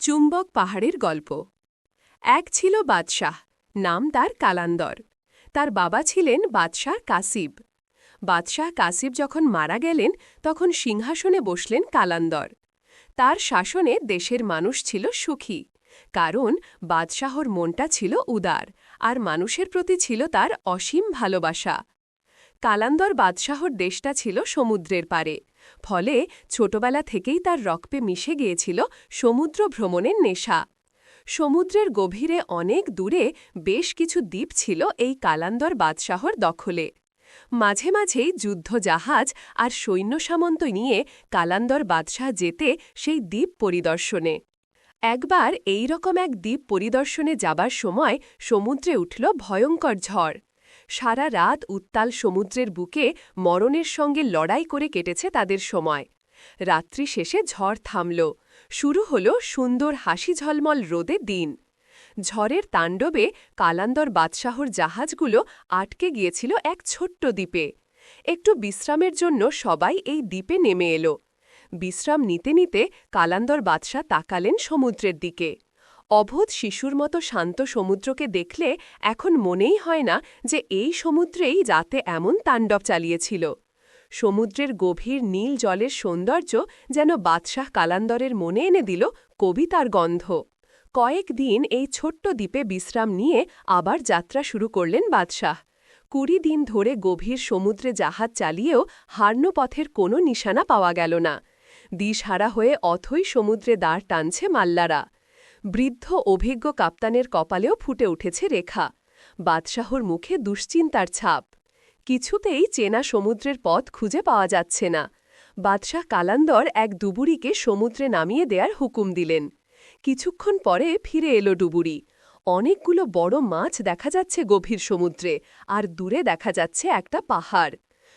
চুম্বক পাহাড়ের গল্প। এক ছিল বাদশাহ, নাম তার কালান্দর। তার বাবা ছিলেন বাদশাহ কাসিব। বাদশাহ কাসিব যখন মারা গেলেন, তখন সিংহাসনে বসলেন কালান্দর। তার শাসনে দেশের মানুষ ছিল সুখী, কারণ বাদশাহর মনটা ছিল উদার, আর মানুষের প্রতি ছিল তার অসীম ভালোবাসা। কালান্দর বাদশাহর দেশটা ছিল সমুদ্রের পারে ফলে ছোটবেলা থেকেই তার রক্তে মিশে গিয়েছিল সমুদ্র ভ্রমণের নেশা। সমুদ্রের গভীরে অনেক দূরে বেশ কিছু দ্বীপ ছিল এই কালান্দর বাদশাহর দখলে। মাঝে মাঝেই যুদ্ধ জাহাজ আর সৈন্য সামন্ত নিয়ে কালান্দর বাদশাহ যেতে সেই দ্বীপ পরিদর্শনে। একবার এই রকম এক দ্বীপ পরিদর্শনে যাবার সময় সমুদ্রে উঠল ভয়ঙ্কর ঝড়। সারা রাত উত্তাল সমুদ্রের বুকে মরণের সঙ্গে লড়াই করে কেটেছে তাদের সময়। রাত্রি শেষে ঝড় থামল। শুরু হল সুন্দর হাসি ঝলমল রোদে দিন। ঝড়ের তাণ্ডবে কালান্দর বাদশাহর জাহাজগুলো আটকে গিয়েছিল এক ছোট্ট দ্বীপে। একটু বিশ্রামের জন্য সবাই এই দ্বীপে নেমে এলো। বিশ্রাম নিতে নিতে কালান্দর বাদশাহ তাকালেন সমুদ্রের দিকে। অবোধ শিশুর মতো শান্ত সমুদ্রকে দেখলে এখন মনেই হয় না যে এই সমুদ্রেই যাতে এমন তাণ্ডব চালিয়েছিল। সমুদ্রের গভীর নীল জলের সৌন্দর্য যেন বাদশাহ কালান্দরের মনে এনে দিল কবিতার গন্ধ। কয়েকদিন এই ছোট্ট দ্বীপে বিশ্রাম নিয়ে আবার যাত্রা শুরু করলেন বাদশাহ। কুড়ি দিন ধরে গভীর সমুদ্রে জাহাজ চালিয়েও হার্নপথের কোনো নিশানা পাওয়া গেল না। দিশহারা হয়ে অথই সমুদ্রে দাঁড় টানছে মাল্লারা। বৃদ্ধ অভিজ্ঞ কাপ্তানের কপালেও ফুটে উঠেছে রেখা। বাদশাহর মুখে দুশ্চিন্তার ছাপ। কিছুতেই চেনা সমুদ্রের পথ খুঁজে পাওয়া যাচ্ছে না। বাদশাহ কালান্দর এক ডুবুরিকে সমুদ্রে নামিয়ে দেয়ার হুকুম দিলেন। কিছুক্ষণ পরে ফিরে এলো ডুবুরি। অনেকগুলো বড় মাছ দেখা যাচ্ছে গভীর সমুদ্রে, আর দূরে দেখা যাচ্ছে একটা পাহাড়।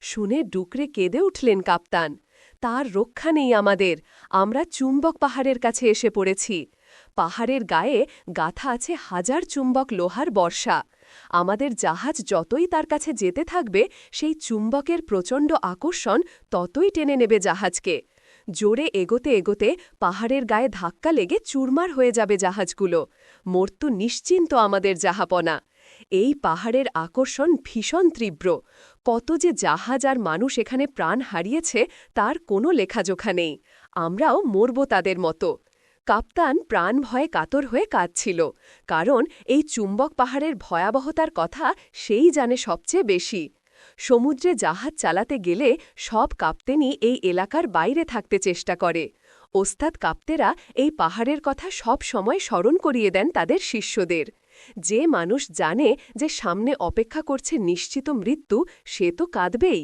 শুনে ডুকরে কেঁদে উঠলেন কাপ্তান। তার রক্ষা নেই আমাদের। আমরা চুম্বক পাহাড়ের কাছে এসে পড়েছি। পাহাড়ের গায়ে গাথা আছে হাজার চুম্বক লোহার বর্ষা। আমাদের জাহাজ যতই তার কাছে যেতে থাকবে, সেই চুম্বকের প্রচণ্ড আকর্ষণ ততই টেনে নেবে জাহাজকে। জোরে এগোতে এগোতে পাহাড়ের গায়ে ধাক্কা লেগে চুরমার হয়ে যাবে জাহাজগুলো। মর্তু নিশ্চিন্ত আমাদের জাহাপনা। এই পাহাড়ের আকর্ষণ ভীষণ তীব্র। কত যে জাহাজ আর মানুষ এখানে প্রাণ হারিয়েছে, তার কোনো লেখাজোখা নেই। আমরাও মরব তাদের মতো। কাপ্তান প্রাণ ভয়ে কাতর হয়ে কাঁদছিল, কারণ এই চুম্বক পাহাড়ের ভয়াবহতার কথা সেই জানে সবচেয়ে বেশি। সমুদ্রে জাহাজ চালাতে গেলে সব কাপ্তেনই এই এলাকার বাইরে থাকতে চেষ্টা করে। ওস্তাদ কাপ্তেরা এই পাহাড়ের কথা সব সময় স্মরণ করিয়ে দেন তাদের শিষ্যদের। যে মানুষ জানে যে সামনে অপেক্ষা করছে নিশ্চিত মৃত্যু, সে তো কাঁদবেই।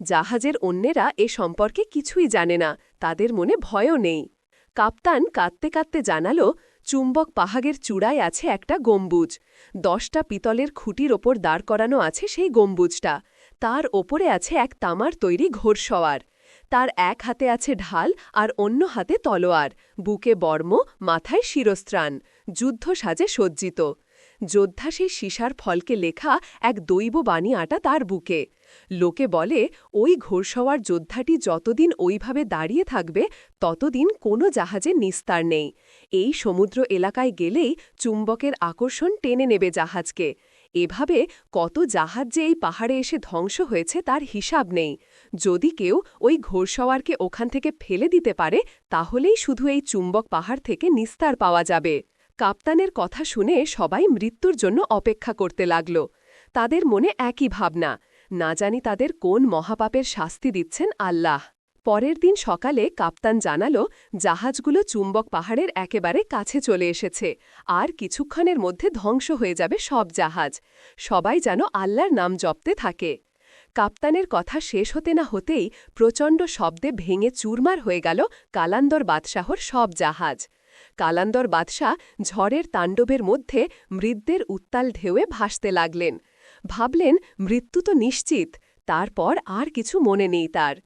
জাহাজের অন্যেরা এ সম্পর্কে কিছুই জানে না, তাদের মনে ভয়ও নেই। কাপ্তান কাঁদতে কাঁদতে জানালো, চুম্বক পাহাগের চূড়ায় আছে একটা গম্বুজ। দশটা পিতলের খুঁটির ওপর দাঁড় করানো আছে সেই গম্বুজটা। তার ওপরে আছে এক তামার তৈরি ঘোরসওয়ার তার এক হাতে আছে ঢাল আর অন্য হাতে তলোয়ার। বুকে বর্ম, মাথায় শিরস্ত্রাণ। যুদ্ধ সাজে সজ্জিত। যোদ্ধা সেই সীসার ফলকে লেখা এক দৈব বাণী আটা তার বুকে। লোকে বলে, ওই ঘোরসওয়ার যোদ্ধাটি যতদিন ওইভাবে দাঁড়িয়ে থাকবে, ততদিন কোনো জাহাজে নিস্তার নেই। এই সমুদ্র এলাকায় গেলেই চুম্বকের আকর্ষণ টেনে নেবে জাহাজকে। এভাবে কত জাহাজ যে এই পাহাড়ে এসে ধ্বংস হয়েছে তার হিসাব নেই। যদি কেউ ওই ঘোরসওয়ারকে ওখান থেকে ফেলে দিতে পারে, তাহলেই শুধু এই চুম্বক পাহাড় থেকে নিস্তার পাওয়া যাবে। কাপ্তানের কথা শুনে সবাই মৃত্যুর জন্য অপেক্ষা করতে লাগল। তাদের মনে একই ভাবনা, না জানি তাদের কোন মহাপাপের শাস্তি দিচ্ছেন আল্লাহ। পরের দিন সকালে কাপ্তান জানাল, জাহাজগুলো চুম্বক পাহাড়ের একেবারে কাছে চলে এসেছে, আর কিছুক্ষণের মধ্যে ধ্বংস হয়ে যাবে সব জাহাজ। সবাই যেন আল্লাহর নাম জপতে থাকে। কাপ্তানের কথা শেষ হতে না হতেই প্রচণ্ড শব্দে ভেঙে চুরমার হয়ে গেল কালান্দর বাদশাহর সব জাহাজ। কালান্দর বাদশাহ ঝড়ের তাণ্ডবের মধ্যে মৃদ্দের উত্তাল ঢেউয়ে ভাসতে লাগলেন। ভাবলেন, মৃত্যু তো নিশ্চিত, তারপর আর কিছু মনে নেই তার।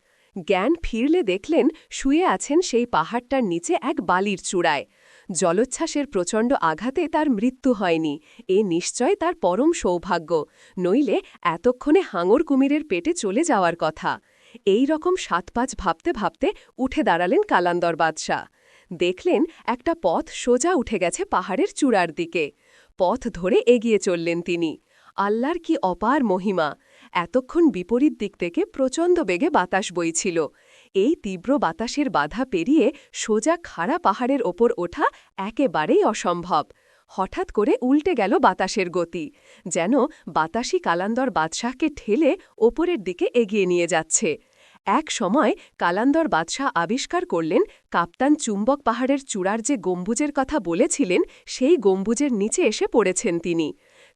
জ্ঞান ফিরলে দেখলেন, শুয়ে আছেন সেই পাহাড়টার নিচে এক বালির চূড়ায়। জলোচ্ছ্বাসের প্রচণ্ড আঘাতে তার মৃত্যু হয়নি। এ নিশ্চয় তার পরম সৌভাগ্য, নইলে এতক্ষণে হাঙর কুমিরের পেটে চলে যাওয়ার কথা। এই রকম সাত পাঁচ ভাবতে ভাবতে উঠে দাঁড়ালেন কালান্দর বাদশাহ। দেখলেন একটা পথ সোজা উঠে গেছে পাহাড়ের চূড়ার দিকে। পথ ধরে এগিয়ে চললেন তিনি। আল্লাহর কি অপার মহিমা! এতক্ষণ বিপরীত দিক থেকে প্রচণ্ড বেগে বাতাস বইছিল। এই তীব্র বাতাসের বাধা পেরিয়ে সোজা খাড়া পাহাড়ের ওপর ওঠা একেবারেই অসম্ভব। হঠাৎ করে উল্টে গেল বাতাসের গতি, যেন বাতাসি কালান্দর বাদশাহকে ঠেলে ওপরের দিকে এগিয়ে নিয়ে যাচ্ছে। এক সময় কালান্দর বাদশাহ আবিষ্কার করলেন, কাপ্তান চুম্বক পাহাড়ের চূড়ার যে গম্বুজের কথা বলেছিলেন, সেই গম্বুজের নিচে এসে পড়েছেন তিনি।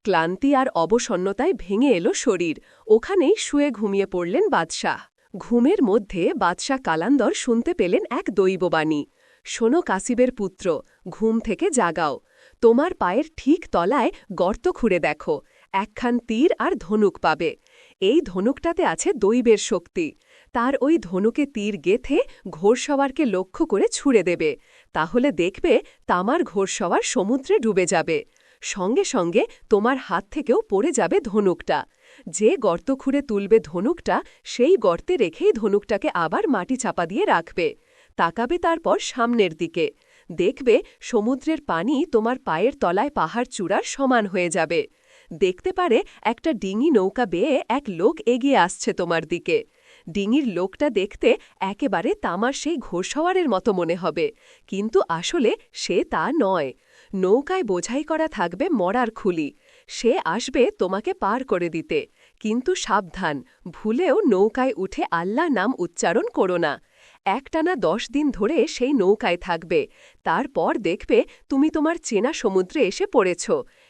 ক্লান্তি আর অবসন্নতায় ভেঙে এলো শরীর, ওখানেই শুয়ে ঘুমিয়ে পড়লেন বাদশাহ। ঘুমের মধ্যে বাদশাহ কালান্দর শুনতে পেলেন এক দৈববাণী, শোনো কাসিবের পুত্র, ঘুম থেকে জাগাও, তোমার পায়ের ঠিক তলায় গর্ত খুঁড়ে দেখো, একখান তীর আর ধনুক পাবে এই ধনুকটাতে আছে দৈবের শক্তি। তার ওই ধনুকে তীর গেথে ঘোড়সওয়ারকে লক্ষ্য করে ছুড়ে দেবে। তাহলে দেখবে তামার ঘোড়সওয়ার সমুদ্রে ডুবে যাবে। সঙ্গে সঙ্গে তোমার হাত থেকেও পড়ে যাবে ধনুকটা। যে গর্ত খুঁড়ে তুলবে ধনুকটা, সেই গর্তে রেখেই ধনুকটাকে আবার মাটি চাপা দিয়ে রাখবে। তাকাবে তারপর সামনের দিকে। দেখবে সমুদ্রের পানি তোমার পায়ের তলায় পাহাড় চূড়ার সমান হয়ে যাবে। দেখতে পারে একটা ডিঙি নৌকা বেয়ে এক লোক এগিয়ে আসছে তোমার দিকে। ডিঙির লোকটা দেখতে একেবারে তামার সেই ঘোষওয়ারের মতো মনে হবে, কিন্তু আসলে সে তা নয়। নৌকায় বোঝাই করা থাকবে মরার খুলি। সে আসবে তোমাকে পার করে দিতে, কিন্তু সাবধান, ভুলেও নৌকায় উঠে আল্লাহ নাম উচ্চারণ করো না। একটানা দশ দিন ধরে সেই নৌকায় থাকবে, তারপর দেখবে তুমি তোমার চেনা সমুদ্রে এসে পড়েছ।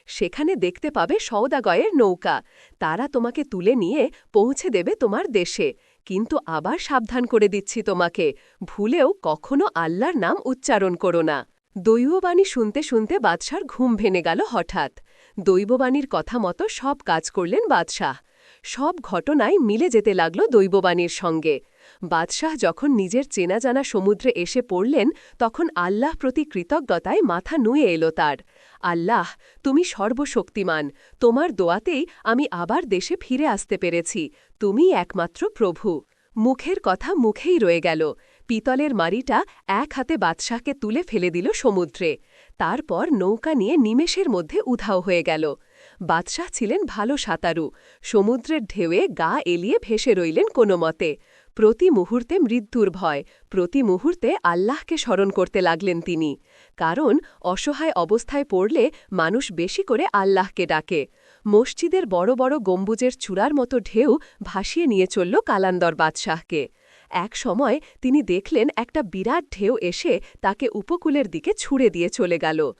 সেখানে দেখতে পাবে সৌদাগয়ের নৌকা। তারা তোমাকে তুলে নিয়ে পৌঁছে দেবে তোমার দেশে। কিন্তু আবার সাবধান করে দিচ্ছি তোমাকে। ভুলেও কখনো আল্লাহর নাম উচ্চারণ করো না। দৈববাণী শুনতে শুনতে বাদশার ঘুম ভেঙে গেল হঠাৎ। দৈববাণীর কথা মতো সব কাজ করলেন বাদশাহ। সব ঘটনায় মিলে যেতে লাগল দৈববাণীর সঙ্গে। বাদশাহ যখন নিজের চেনা জানা সমুদ্রে এসে পড়লেন, তখন আল্লাহ প্রতি কৃতজ্ঞতায় মাথা নুয়ে এলো তার। আল্লাহ, তুমি সর্বশক্তিমান। তোমার দোয়াতেই আমি আবার দেশে ফিরে আসতে পেরেছি। তুমি একমাত্র প্রভু। মুখের কথা মুখেই রয়ে গেল। পিতলের মারিটা এক হাতে বাদশাহকে তুলে ফেলে দিল সমুদ্রে। তারপর নৌকা নিয়ে নিমেষের মধ্যে উধাও হয়ে গেল। বাদশাহ ছিলেন ভালো সাঁতারু। সমুদ্রের ঢেউয়ে গা এলিয়ে ভেসে রইলেন কোনো মতে। প্রতি মুহূর্তে মৃত্যুর ভয়, প্রতি মুহূর্তে আল্লাহকে স্মরণ করতে লাগলেন তিনি। কারণ, অসহায় অবস্থায় পড়লে মানুষ বেশি করে আল্লাহকে ডাকে। মসজিদের বড় বড় গম্বুজের চূড়ার মতো ঢেউ ভাসিয়ে নিয়ে চলল কালান্দর বাদশাহকে। এক সময় তিনি দেখলেন একটা বিরাট ঢেউ এসে তাকে উপকূলের দিকে ছুড়ে দিয়ে চলে গেল।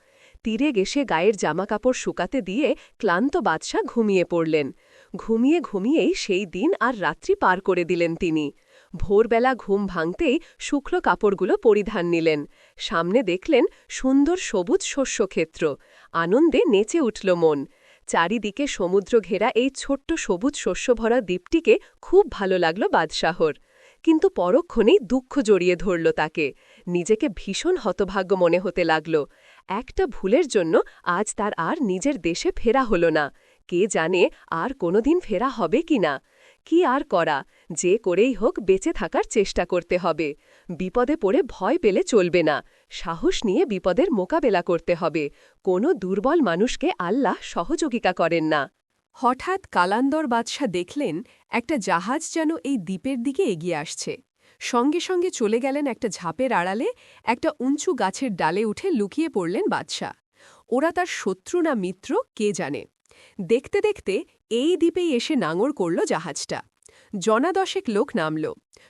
তীরে গেসে গায়ের জামাকাপড় শুকাতে দিয়ে ক্লান্ত বাদশাহ ঘুমিয়ে পড়লেন। ঘুমিয়ে ঘুমিয়েই সেই দিন আর রাত্রি পার করে দিলেন তিনি। ভোরবেলা ঘুম ভাঙতেই শুক্ল কাপড়গুলো পরিধান নিলেন। সামনে দেখলেন সুন্দর সবুজ শস্যক্ষেত্র। আনন্দে নেচে উঠল মন। চারিদিকে সমুদ্র ঘেরা এই ছোট্ট সবুজ শস্যভরা দ্বীপটিকে খুব ভালো লাগল বাদশাহর। কিন্তু পরক্ষণেই দুঃখ জড়িয়ে ধরল তাকে। নিজেকে ভীষণ হতভাগ্য মনে হতে লাগল। একটা ভুলের জন্য আজ তার আর নিজের দেশে ফেরা হল না। কে জানে আর কোনোদিন ফেরা হবে কি না কি আর করা, যে করেই হোক বেঁচে থাকার চেষ্টা করতে হবে। বিপদে পড়ে ভয় পেলে চলবে না। সাহস নিয়ে বিপদের মোকাবেলা করতে হবে। কোনো দুর্বল মানুষকে আল্লাহ সহযোগিতা করেন না। হঠাৎ কালান্দর বাদশাহ দেখলেন একটা জাহাজ যেন এই দ্বীপের দিকে এগিয়ে আসছে। সঙ্গে সঙ্গে চলে গেলেন একটা ঝাপের আড়ালে, একটা উঁচু গাছের ডালে উঠে লুকিয়ে পড়লেন বাদশাহ। ওরা তার শত্রু না মিত্র কে জানে? দেখতে দেখতে এই দ্বীপেই এসে নাঙর করল জাহাজটা। জনাদশেক লোক নামল।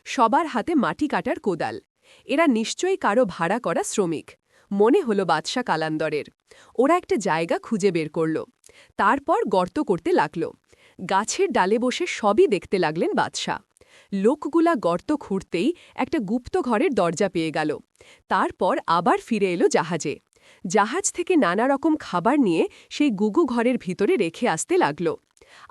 সবার হাতে মাটি কাটার কোদাল। এরা নিশ্চয়ই কারও ভাড়া করা শ্রমিক। মনে হলো বাদশা কালান্দরের। ওরা একটা জায়গা খুঁজে বের করল। তারপর গর্ত করতে লাগল। গাছের ডালে বসে সবই দেখতে লাগলেন বাদশাহ। লোকগুলা গর্ত খুঁড়তেই একটা গুপ্ত ঘরের দরজা পেয়ে গেল। তারপর আবার ফিরে এলো জাহাজে। জাহাজ থেকে নানা রকম খাবার নিয়ে সেই গুগু ঘরের ভিতরে রেখে আসতে লাগল।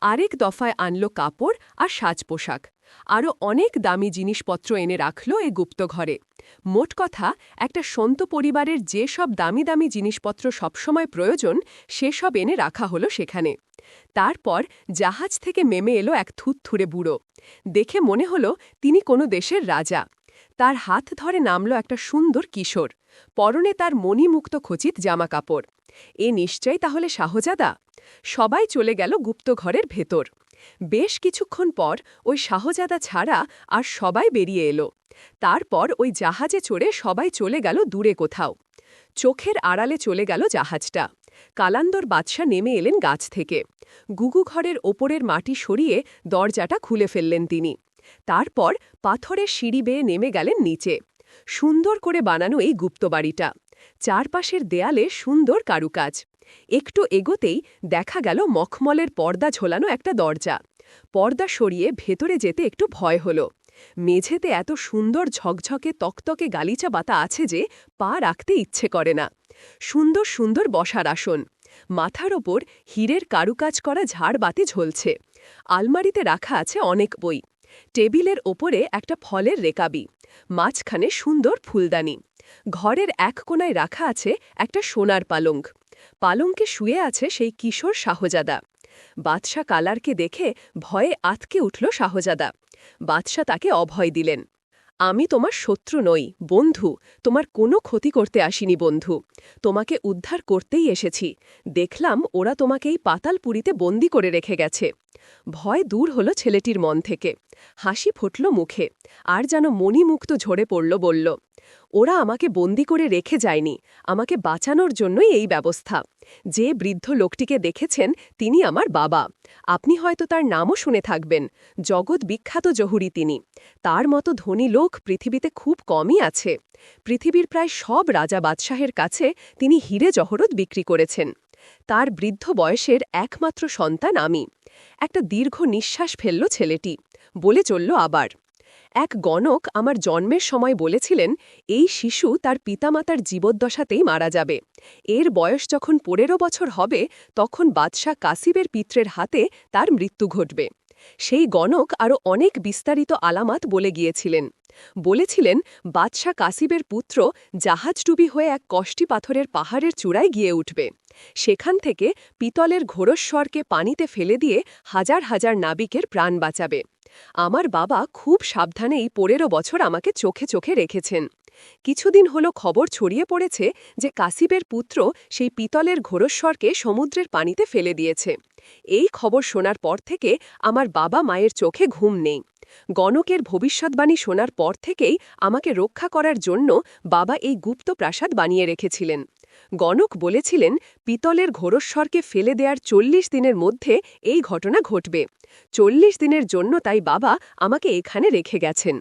আরেক দফায় আনল কাপড় আর সাজ পোশাক আরও অনেক দামি জিনিসপত্র এনে রাখল এ গুপ্ত ঘরে। মোট কথা, একটা সন্ত পরিবারের যে সব দামি দামি জিনিসপত্র সবসময় প্রয়োজন সেসব এনে রাখা হলো সেখানে। তারপর জাহাজ থেকে মেমে এলো এক থুতথুরে বুড়ো। দেখে মনে হলো তিনি কোনো দেশের রাজা। তার হাত ধরে নামল একটা সুন্দর কিশোর। পরনে তার মণিমুক্ত খচিত জামাকাপড়। এ নিশ্চয়ই তাহলে শাহজাদা? সবাই চলে গেল গুপ্তঘরের ভেতর। বেশ কিছুক্ষণ পর ওই শাহজাদা ছাড়া আর সবাই বেরিয়ে এলো। তারপর ওই জাহাজে চড়ে সবাই চলে গেল দূরে কোথাও। চোখের আড়ালে চলে গেল জাহাজটা। কালান্দর বাদশা নেমে এলেন গাছ থেকে। গুগু ঘরের ওপরের মাটি সরিয়ে দরজাটা খুলে ফেললেন তিনি। তারপর পাথরের সিঁড়ি বেয়ে নেমে গেলেন নিচে। সুন্দর করে বানানো এই গুপ্তবাড়িটা চারপাশের দেয়ালে সুন্দর কারুকাজ। একটু এগোতেই দেখা গেল মখমলের পর্দা ঝোলানো একটা দরজা। পর্দা সরিয়ে ভেতরে যেতে একটু ভয় হল। মেঝেতে এত সুন্দর ঝকঝকে তকতকে গালিচা বাতা আছে যে পা রাখতে ইচ্ছে করে না। সুন্দর সুন্দর বসার আসন। মাথার ওপর হীরের কারুকাজ করা ঝাড়বাতি ঝলছে। আলমারিতে রাখা আছে অনেক বই। টেবিলের ওপরে একটা ফলের রেকাবি, মাঝখানে সুন্দর ফুলদানি। ঘরের এক কোনায় রাখা আছে একটা সোনার পালঙ্ক। পালঙ্কে শুয়ে আছে সেই কিশোর শাহজাদা। বাদশা কালারকে দেখে ভয়ে আতকে উঠল শাহজাদা। বাদশা তাকে অভয় দিলেন। আমি তোমার শত্রু নই, বন্ধু। তোমার কোনো ক্ষতি করতে আসিনি, বন্ধু। তোমাকে উদ্ধার করতেই এসেছি। দেখলাম ওরা তোমাকে এই পাতালপুরিতে বন্দি করে রেখে গেছে। ভয় দূর হলো ছেলেটির মন থেকে। হাসি ফুটল মুখে। আর যেন মণিমুক্ত ঝরে পড়ল বলল ওরা আমাকে বন্দি করে রেখে যায়নি। আমাকে বাঁচানোর জন্যই এই ব্যবস্থা। যে বৃদ্ধ লোকটিকে দেখেছেন, তিনি আমার বাবা। আপনি হয়তো তার নামও শুনে থাকবেন। জগৎ বিখ্যাত জহুরি তিনি। তার মতো ধনী লোক পৃথিবীতে খুব কমই আছে। পৃথিবীর প্রায় সব রাজা বাদশাহের কাছে তিনি হিরে জহরত বিক্রি করেছেন। তার বৃদ্ধ বয়সের একমাত্র সন্তান আমি। একটা দীর্ঘ নিঃশ্বাস ফেলল ছেলেটি। বলে চলল আবার। এক গণক আমার জন্মের সময় বলেছিলেন, এই শিশু তার পিতামাতার জীবদ্দশাতেই মারা যাবে। এর বয়স যখন পনেরো বছর হবে, তখন বাদশাহ কাসিবের পিত্রের হাতে তার মৃত্যু ঘটবে। সেই গণক আরও অনেক বিস্তারিত আলামাত বলে গিয়েছিলেন। বলেছিলেন, বাদশাহ কাসিবের পুত্র জাহাজডুবি হয়ে এক কষ্টি পাথরের পাহাড়ের চূড়ায় গিয়ে উঠবে। সেখান থেকে পিতলের ঘোরস্বরকে পানিতে ফেলে দিয়ে হাজার হাজার নাবিকের প্রাণ বাঁচাবে। আমার বাবা খুব সাবধানে এই পনেরো বছর আমাকে চোখে চোখে রেখেছেন। কিছুদিন হলো খবর ছড়িয়ে পড়েছে যে কাসিবের পুত্র সেই পিতলের ঘোরস্বরকে সমুদ্রের পানিতে ফেলে দিয়েছে। এই খবর শোনার পর থেকে আমার বাবা মায়ের চোখে ঘুম নেই। গণকের ভবিষ্যৎবাণী শোনার পর থেকেই আমাকে রক্ষা করার জন্য বাবা এই গুপ্ত প্রাসাদ বানিয়ে রেখেছিলেন। গণক বলেছিলেন, পিতলের ঘোরস্বরকে ফেলে দেওয়ার চল্লিশ দিনের মধ্যে এই ঘটনা ঘটবে। চল্লিশ দিনের জন্য তাই বাবা আমাকে এখানে রেখে গেছেন।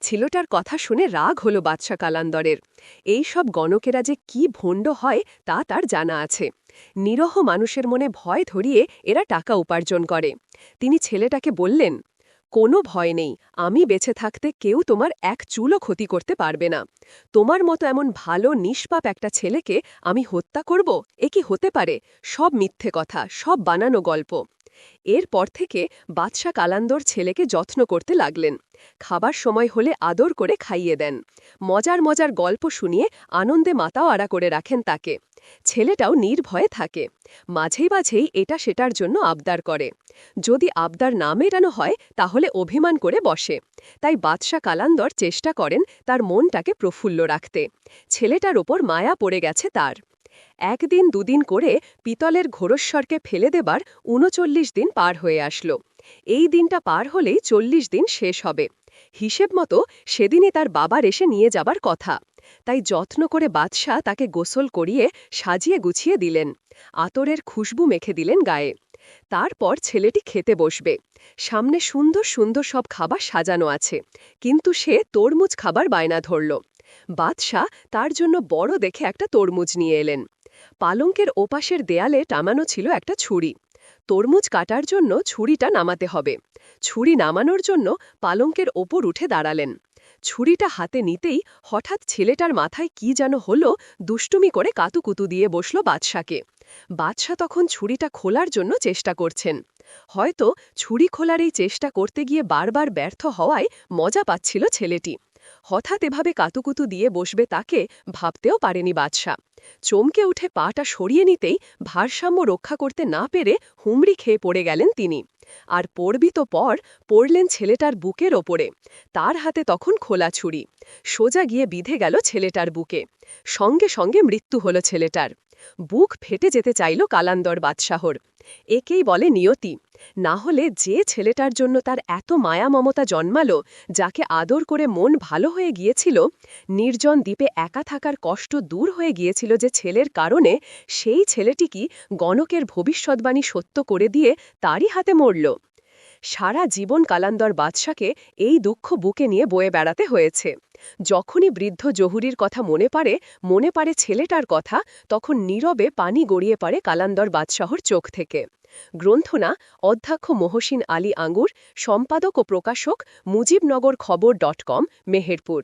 ছিলটার কথা শুনে রাগ হল বাদশা কালান্দরের। এই সব গণকেরা যে কি ভণ্ড হয় তা তার জানা আছে। নিরহ মানুষের মনে ভয় ধরিয়ে এরা টাকা উপার্জন করে। তিনি ছেলেটাকে বললেন কোনো ভয় নেই। আমি বেঁচে থাকতে কেউ তোমার এক চুলও ক্ষতি করতে পারবে না। তোমার মতো এমন ভালো, নিষ্পাপ একটা ছেলেকে আমি হত্যা করব? এ কি হতে পারে? সব মিথ্যে কথা, সব বানানো গল্প। এরপর থেকে বাদশা কালান্দর ছেলেকে যত্ন করতে লাগলেন। খাবার সময় হলে আদর করে খাইয়ে দেন। মজার মজার গল্প শুনিয়ে আনন্দে মাতাও আড়া করে রাখেন তাকে। ছেলেটাও নির্ভয়ে থাকে। মাঝেই মাঝেই এটা সেটার জন্য আবদার করে। যদি আবদার না মেটানো হয়, তাহলে অভিমান করে বসে। তাই বাদশা কালান্দর চেষ্টা করেন তার মনটাকে প্রফুল্ল রাখতে। ছেলেটার ওপর মায়া পড়ে গেছে তার। একদিন দুদিন করে পিতলের ঘোরস্বরকে ফেলে দেবার উনচল্লিশ দিন পার হয়ে আসলো। এই দিনটা পার হলেই চল্লিশ দিন শেষ হবে। হিসেব মতো সেদিনই তার বাবার এসে নিয়ে যাবার কথা। তাই যত্ন করে বাদশাহ তাকে গোসল করিয়ে সাজিয়ে গুছিয়ে দিলেন। আতরের খুশবু মেখে দিলেন গায়ে। তারপর ছেলেটি খেতে বসবে। সামনে সুন্দর সুন্দর সব খাবার সাজানো আছে। কিন্তু সে তরমুজ খাবার বায়না ধরল। বাদশাহ তার জন্য বড় দেখে একটা তরমুজ নিয়ে এলেন। পালঙ্কের ওপাশের দেয়ালে টামানো ছিল একটা ছুরি। তরমুজ কাটার জন্য ছুরিটা নামাতে হবে। ছুরি নামানোর জন্য পালঙ্কের ওপর উঠে দাঁড়ালেন। ছুরিটা হাতে নিতেই হঠাৎ ছেলেটার মাথায় কি যেন হলো, দুষ্টুমি করে কাতুকুতু দিয়ে বসল বাদশাকে। বাদশাহ তখন ছুরিটা খোলার জন্য চেষ্টা করছেন। হয়তো ছুরি খোলার এই চেষ্টা করতে গিয়ে বারবার ব্যর্থ হওয়ায় মজা পাচ্ছিল ছেলেটি। হঠাৎ এভাবে কাতুকুতু দিয়ে বসবে তাকে ভাবতেও পারেনি বাদশাহ চমকে উঠে পাটা সরিয়ে নিতেই ভারসাম্য রক্ষা করতে না পেরে হুমড়ি খেয়ে পড়ে গেলেন তিনি। আর পড়বি তো পর পড়লেন ছেলেটার বুকের ওপরে। তার হাতে তখন খোলা ছুরি। সোজা গিয়ে বিধে গেল ছেলেটার বুকে। সঙ্গে সঙ্গে মৃত্যু হল ছেলেটার। বুক ফেটে যেতে চাইল কালান্দর বাদশাহর। একেই বলে নিয়তি। না হলে যে ছেলেটার জন্য তার এত মায়া মমতা জন্মালো, যাকে আদর করে মন ভালো হয়ে গিয়েছিল, নির্জন দ্বীপে একা থাকার কষ্ট দূর হয়ে গিয়েছিল যে ছেলের কারণে সেই ছেলেটি কি গণকের ভবিষ্যৎবাণী সত্য করে দিয়ে তারই হাতে মরল। সারা জীবন কালান্দর বাদশাকে এই দুঃখ বুকে নিয়ে বয়ে বেড়াতে হয়েছে। যখনই বৃদ্ধ জহুরির কথা মনে পারে মনে পারে ছেলেটার কথা, তখন নীরবে পানি গড়িয়ে পারে কালান্দর বাদশাহর চোখ থেকে। গ্রন্থনা, অধ্যক্ষ মহসিন আলী আঙ্গুর, সম্পাদক ও প্রকাশক মুজিবনগর খবর ডট কম, মেহেরপুর।